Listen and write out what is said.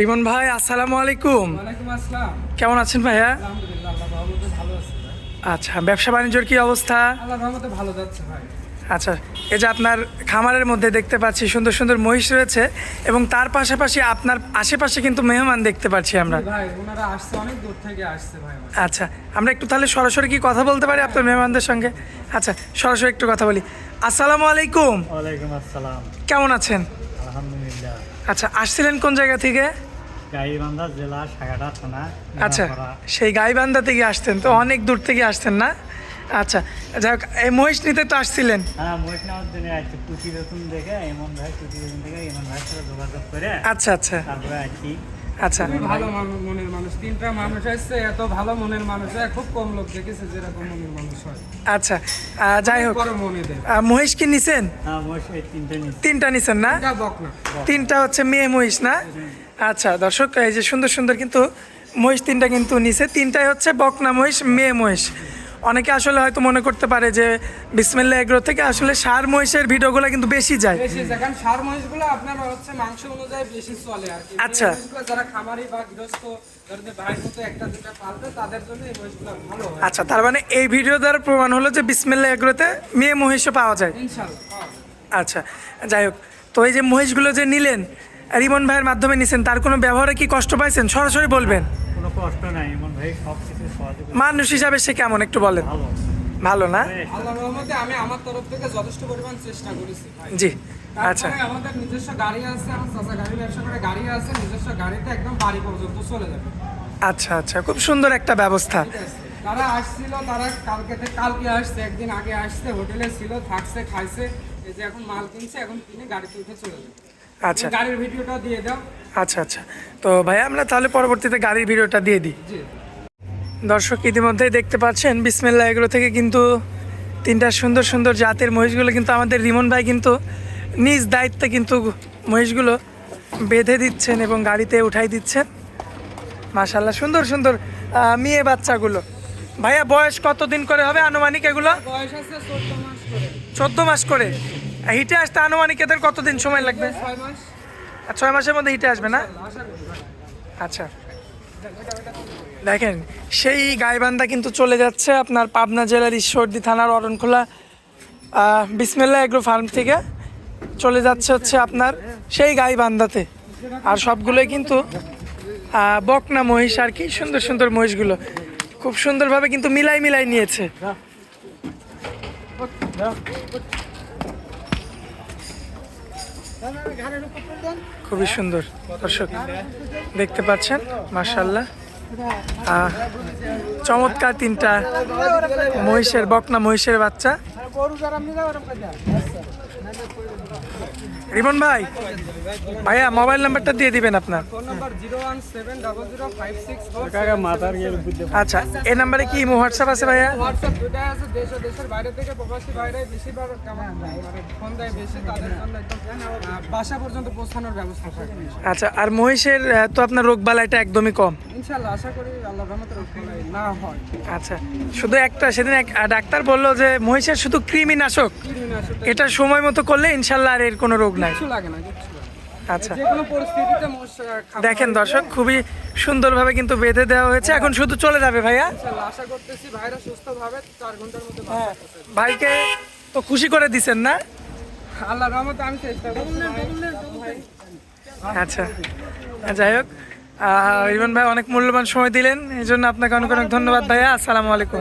রিমন ভাই আসসালামু আলাইকুম। কেমন আছেন ভাইয়া? আচ্ছা ব্যবসা বাণিজ্যর কি অবস্থা? ভালো যাচ্ছে ভাই। আচ্ছা এই যে আপনার খামারের মধ্যে দেখতে পাচ্ছি সুন্দর সুন্দর মহিষ রয়েছে এবং তার পাশাপাশি আপনার আশেপাশে কিন্তু মেহমান দেখতে পাচ্ছি আমরা। ভাই ওনারা আসছে অনেক দূর থেকে আসছে ভাই আমার। আচ্ছা আমরা একটু তাহলে সরাসরি কি কথা বলতে পারি আপনার মেহমানদের সঙ্গে? আচ্ছা সরাসরি একটু কথা বলি। আসসালামু আলাইকুম। আসসালাম। কেমন আছেন? আলহামদুলিল্লাহ। আচ্ছা আসছিলেন কোন জায়গা থেকে? গাইবান্ধা জেলা সাগাটা থানা আচ্ছা সেই গাইবান্ধা থেকে আসতেন তো অনেক দূর থেকে আসতেন না? আচ্ছা যাই হোক এই মহিষ নিতে তো আসছিলেন। হ্যাঁ আচ্ছা আচ্ছা। তারপরে আচ্ছা। ভালো মানুষ মনের মানুষ। তিনটা মানুষ আসছে এত ভালো মনের মানুষ হয় খুব কম লোক দেখেছে যেরকম মনের মানুষ হয়। আচ্ছা যাই হোক। মহিষ কি নিছেন? হ্যাঁ তিনটে নিছেন না? বক না। তিনটা হচ্ছে মেয়ে মহিষ না? আচ্ছা দর্শক এই যে সুন্দর সুন্দর কিন্তু মহিষ তিনটা কিন্তু নিছে। তিনটাই হচ্ছে বকনা মহিষ মেয়ে মহিষ। অনেকে আসলে হয়তো মনে করতে পারে যে বিসমিল্লা এগ্রো থেকে আসলে সার মহিষের ভিডিওগুলো কিন্তু বেশি যায়। বেশি যেখানে সার মহিষগুলো আপনার হচ্ছে মাংস অনুযায়ী বেশি চলে আর কি। আচ্ছা। যারা খামারি বা গৃহস্থ আচ্ছা তার মানে এই ভিডিও দ্বারা প্রমাণ হলো যে বিসমিল্লা এগ্রোতে মেয়ে মহিষও পাওয়া যায়। আচ্ছা যাই হোক তো এই যে মহিষগুলো যে নিলেন রিমন ভাইয়ের মাধ্যমে নিছেন তার কোনো ব্যবহারে কি কষ্ট পাইছেন? সরাসরি বলবেন। কষ্ট নাই এমন ভাই সব কিছু সহযোগ মানুষ হিসাবে সে কেমন একটু বলেন। ভালো। ভালো না? আল্লাহ রহমতে আমি আমার তরফ থেকে যথেষ্ট পরিমাণ চেষ্টা করেছি ভাই। জি আচ্ছা। আমাদের নিজস্ব গাড়ি আছে আমার চাচা গাড়ি ব্যবসা করে গাড়ি আছে নিজস্ব গাড়িতে একদম বাড়ি পর্যন্ত চলে যাবে। আচ্ছা আচ্ছা খুব সুন্দর একটা ব্যবস্থা। তারা আসছিল তারা কালকে থেকে কালকে আসছে একদিন আগে আসছে হোটেলে ছিল থাকছে খাইছে এই যে এখন মাল কিনছে এখন কিনে গাড়িতে উঠে চলে যাবে। আচ্ছা। গাড়ির ভিডিওটা দিয়ে দাও। আচ্ছা আচ্ছা। তো ভাই আমরা তাহলে পরবর্তীতে গাড়ির ভিডিওটা দিয়ে দিই। দর্শক ইতিমধ্যেই দেখতে পাচ্ছেন বিসমিল্লা এগুলো থেকে কিন্তু তিনটা সুন্দর সুন্দর জাতের মহিষগুলো কিন্তু আমাদের রিমন ভাই কিন্তু নিজ দায়িত্বে কিন্তু মহিষগুলো বেঁধে দিচ্ছেন এবং গাড়িতে উঠাই দিচ্ছেন। মাশাল্লাহ সুন্দর সুন্দর মেয়ে বাচ্চাগুলো। ভাইয়া বয়স কতদিন করে হবে আনুমানিক এগুলো? চোদ্দ মাস করে। হিটে আসতে আনুমানিক এদের কতদিন সময় লাগবে? ছয় মাসের মধ্যে হিটে আসবে না। আচ্ছা। দেখেন, সেই গাইবান্ধা কিন্তু চলে যাচ্ছে আপনার পাবনা জেলার ঈশ্বরদী থানার অরণখোলা বিসমিল্লা এগ্রো ফার্ম থেকে। চলে যাচ্ছে হচ্ছে আপনার সেই গাইবান্ধাতে। আর সবগুলোই কিন্তু বকনা মহিষ আর কি সুন্দর সুন্দর মহিষগুলো। খুব সুন্দরভাবে কিন্তু মিলাই মিলাই নিয়েছে। খুবই সুন্দর। দর্শক দেখতে পাচ্ছেন? মার্শাল্লাহ চমৎকার তিনটা মহিষের বকনা মহিষের বাচ্চা। রিমন ভাই ভাইয়া মোবাইল নাম্বারটা দিয়ে দিবেন আপনার। আচ্ছা এই নাম্বারে কি হোয়াটসঅ্যাপ আছে ভাইয়া? হোয়াটসঅ্যাপ দুটাই আছে দেশ ও দেশের বাইরে থেকে প্রবাসী বাইরে বেশিরভাগ কেমন মানে ফোন দেয় বেশি তাদের জন্য একদম আহ, বাসা পর্যন্ত পৌঁছানোর ব্যবস্থা থাকে। আচ্ছা আর মহিষের তো আপনার রোগ বালাইটা একদমই কম। ইনশাল্লাহ আশা করি আল্লাহ রহমতের রক্ষণায় না হয়। আচ্ছা শুধু একটা সেদিন এক ডাক্তার বলল যে মহিষের শুধু কৃমিনাশক। এটা সময় মতো করলে ইনশাল্লাহ আর এর কোনো রোগ নাই। লাগে না। আচ্ছা। দেখেন দর্শক খুবই সুন্দরভাবে কিন্তু বেঁধে দেওয়া হয়েছে। এখন শুধু চলে যাবে ভাইয়া। আশা করতেছি ভাইরা সুস্থভাবে চার ঘণ্টার মধ্যে ভাইকে তো খুশি করে দিছেন না? রহমতে আমি চেষ্টা আচ্ছা। যাই হোক রিমন ভাই অনেক মূল্যবান সময় দিলেন এই জন্য আপনাকে অনেক অনেক ধন্যবাদ ভাইয়া। আসসালামু আলাইকুম।